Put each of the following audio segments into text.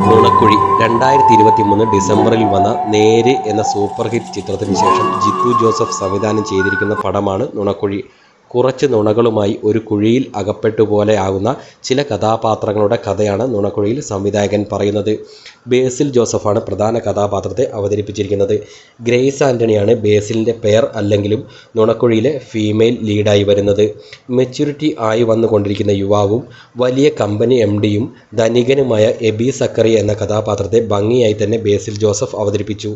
നുണക്കുഴി രണ്ടായിരത്തി ഇരുപത്തി മൂന്ന് ഡിസംബറിൽ വന്ന നേര് എന്ന സൂപ്പർ ഹിറ്റ് ചിത്രത്തിന് ശേഷം ജിത്തു ജോസഫ് സംവിധാനം ചെയ്തിരിക്കുന്ന പടമാണ് നുണക്കുഴി. കുറച്ച് നുണകളുമായി ഒരു കുഴിയിൽ അകപ്പെട്ടു പോലെയാകുന്ന ചില കഥാപാത്രങ്ങളുടെ കഥയാണ് നുണക്കുഴിയിൽ സംവിധായകൻ പറയുന്നത്. ബേസിൽ ജോസഫാണ് പ്രധാന കഥാപാത്രത്തെ അവതരിപ്പിച്ചിരിക്കുന്നത്. ഗ്രേസ് ആന്റണിയാണ് ബേസിലിന്റെ പേർ അല്ലെങ്കിലും നുണക്കുഴിയിലെ ഫീമെയിൽ ലീഡായി വരുന്നത്. മെച്യൂരിറ്റി ആയി വന്നുകൊണ്ടിരിക്കുന്ന യുവാവും വലിയ കമ്പനി എം ഡിയും ധനികനുമായ എബി സക്കറി എന്ന കഥാപാത്രത്തെ ഭംഗിയായി തന്നെ ബേസിൽ ജോസഫ് അവതരിപ്പിച്ചു.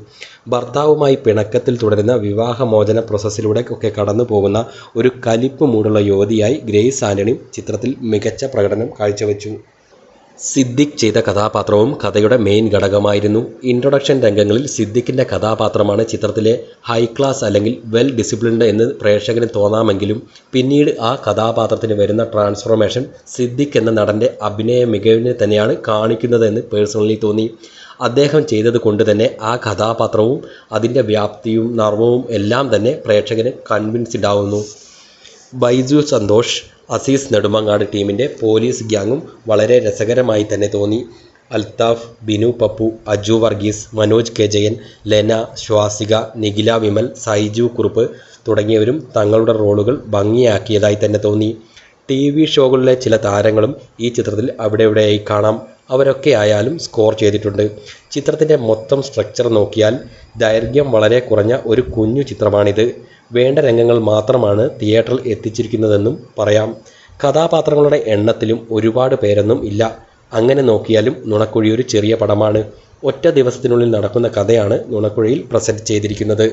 ഭർത്താവുമായി പിണക്കത്തിൽ തുടരുന്ന വിവാഹമോചന പ്രോസസ്സിലൂടെ ഒക്കെ കടന്നു പോകുന്ന ഒരു കലിപ്പ് മൂടുള്ള യുവതിയായി ഗ്രേസ് ആന്റണി ചിത്രത്തിൽ മികച്ച പ്രകടനം കാഴ്ചവെച്ചു. സിദ്ദിഖ് ചെയ്ത കഥാപാത്രവും കഥയുടെ മെയിൻ ഘടകമായിരുന്നു. ഇൻട്രൊഡക്ഷൻ രംഗങ്ങളിൽ സിദ്ദിഖിന്റെ കഥാപാത്രമാണ് ചിത്രത്തിലെ ഹൈ ക്ലാസ് അല്ലെങ്കിൽ വെൽ ഡിസിപ്ലിൻഡ് എന്ന് പ്രേക്ഷകന് തോന്നാമെങ്കിലും പിന്നീട് ആ കഥാപാത്രത്തിന് വരുന്ന ട്രാൻസ്ഫോർമേഷൻ സിദ്ദിഖ് എന്ന നടന്റെ അഭിനയ മികവിനെ തന്നെയാണ് കാണിക്കുന്നതെന്ന് പേഴ്സണലി തോന്നി. അദ്ദേഹം ചെയ്തത് കൊണ്ട് തന്നെ ആ കഥാപാത്രവും അതിന്റെ വ്യാപ്തിയും നർമ്മവും എല്ലാം തന്നെ പ്രേക്ഷകന് കൺവിൻസ്ഡ് ആവുന്നു. ബൈജു സന്തോഷ് അസീസ് നെടുമങ്ങാട് ടീമിന്റെ പോലീസ് ഗ്യാങ്ങും വളരെ രസകരമായി തന്നെ തോന്നി. അൽത്താഫ് ബിനു പപ്പു അജു വർഗീസ് മനോജ് കെ ജയൻ ലെന ശ്വാസിക നിഖില വിമൽ സൈജു കുറുപ്പ് തുടങ്ങിയവരും തങ്ങളുടെ റോളുകൾ ഭംഗിയാക്കിയതായി തന്നെ തോന്നി. ടി വി ഷോകളിലെ ചില താരങ്ങളും ഈ ചിത്രത്തിൽ അവിടെ ഇവിടെയായി കാണാം. അവരൊക്കെ ആയാലും സ്കോർ ചെയ്തിട്ടുണ്ട്. ചിത്രത്തിന്റെ മൊത്തം സ്ട്രക്ചർ നോക്കിയാൽ ദൈർഘ്യം വളരെ കുറഞ്ഞ ഒരു കുഞ്ഞു ചിത്രമാണിത്. വേണ്ട രംഗങ്ങൾ മാത്രമാണ് തിയേറ്ററിൽ എത്തിച്ചിരിക്കുന്നതെന്നും പറയാം. കഥാപാത്രങ്ങളുടെ എണ്ണത്തിലും ഒരുപാട് പേരൊന്നും ഇല്ല. അങ്ങനെ നോക്കിയാലും നുണക്കുഴി ഒരു ചെറിയ പടമാണ്. ഒറ്റ ദിവസത്തിനുള്ളിൽ നടക്കുന്ന കഥയാണ് നുണക്കുഴിയിൽ പ്രസന്റ് ചെയ്തിരിക്കുന്നത്.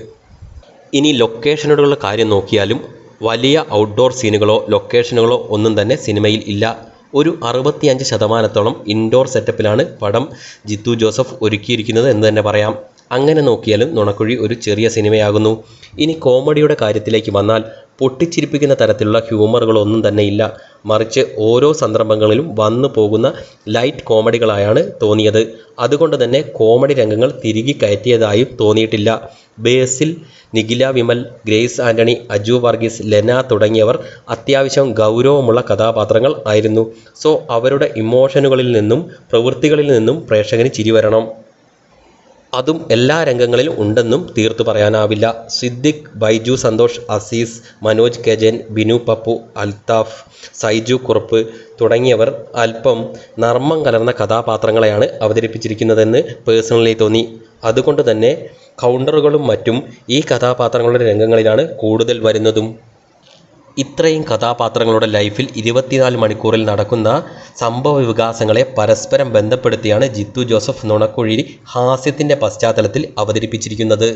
ഇനി ലൊക്കേഷനുകളുടെ കാര്യം നോക്കിയാലും വലിയ ഔട്ട്ഡോർ സീനുകളോ ലൊക്കേഷനുകളോ ഒന്നും തന്നെ സിനിമയിൽ ഇല്ല. ഒരു അറുപത്തിയഞ്ച് ശതമാനത്തോളം ഇൻഡോർ സെറ്റപ്പിലാണ് പടം ജിത്തു ജോസഫ് ഒരുക്കിയിരിക്കുന്നത് എന്ന് തന്നെ പറയാം. അങ്ങനെ നോക്കിയാലും നുണക്കുഴി ഒരു ചെറിയ സിനിമയാകുന്നു. ഇനി കോമഡിയുടെ കാര്യത്തിലേക്ക് വന്നാൽ പൊട്ടിച്ചിരിപ്പിക്കുന്ന തരത്തിലുള്ള ഹ്യൂമറുകളൊന്നും തന്നെ ഇല്ല. മറിച്ച് ഓരോ സന്ദർഭങ്ങളിലും വന്നു പോകുന്ന ലൈറ്റ് കോമഡികളായാണ് തോന്നിയത്. അതുകൊണ്ട് തന്നെ കോമഡി രംഗങ്ങൾ തിരികെ കയറ്റിയതായും തോന്നിയിട്ടില്ല. ബേസിൽ നിഖില വിമൽ ഗ്രേസ് ആന്റണി അജു വർഗീസ് ലെന തുടങ്ങിയവർ അത്യാവശ്യം ഗൗരവമുള്ള കഥാപാത്രങ്ങൾ ആയിരുന്നു. സോ അവരുടെ ഇമോഷനുകളിൽ നിന്നും പ്രവൃത്തികളിൽ നിന്നും പ്രേക്ഷകന് ചിരി വരണം. അതും എല്ലാ രംഗങ്ങളിലും ഉണ്ടെന്നും തീർത്തു പറയാനാവില്ല. സിദ്ദിഖ് ബൈജു സന്തോഷ് അസീസ് മനോജ് കെജൻ ബിനു പപ്പു അൽത്താഫ് സൈജു കുറുപ്പ് തുടങ്ങിയവർ അല്പം നർമ്മം കലർന്ന കഥാപാത്രങ്ങളെയാണ് അവതരിപ്പിച്ചിരിക്കുന്നതെന്ന് പേഴ്സണലി തോന്നി. അതുകൊണ്ട് തന്നെ കൗണ്ടറുകളും മറ്റും ഈ കഥാപാത്രങ്ങളുടെ രംഗങ്ങളിലാണ് കൂടുതൽ വരുന്നതും. ഇത്രയും കഥാപാത്രങ്ങളുടെ ലൈഫിൽ ഇരുപത്തിനാല് മണിക്കൂറിൽ നടക്കുന്ന സംഭവ വികാസങ്ങളെ പരസ്പരം ബന്ധപ്പെടുത്തിയാണ് ജിത്തു ജോസഫ് നുണക്കുഴി ഹാസ്യത്തിന്റെ പശ്ചാത്തലത്തിൽ അവതരിപ്പിച്ചിരിക്കുന്നത്.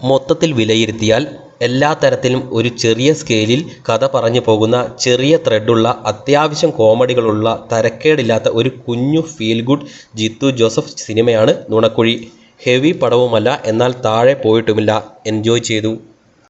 മൊത്തത്തിൽ വിലയിരുത്തിയാൽ എല്ലാ തരത്തിലും ഒരു ചെറിയ സ്കെയിലിൽ കഥ പറഞ്ഞു പോകുന്ന ചെറിയ ത്രെഡുള്ള അത്യാവശ്യം കോമഡികളുള്ള തരക്കേടില്ലാത്ത ഒരു കുഞ്ഞു ഫീൽ ഗുഡ് ജിത്തു ജോസഫ് സിനിമയാണ് നുണക്കുഴി. ഹെവി പടവുമല്ല എന്നാൽ താഴെ പോയിട്ടുമില്ല. എൻജോയ് ചെയ്തു.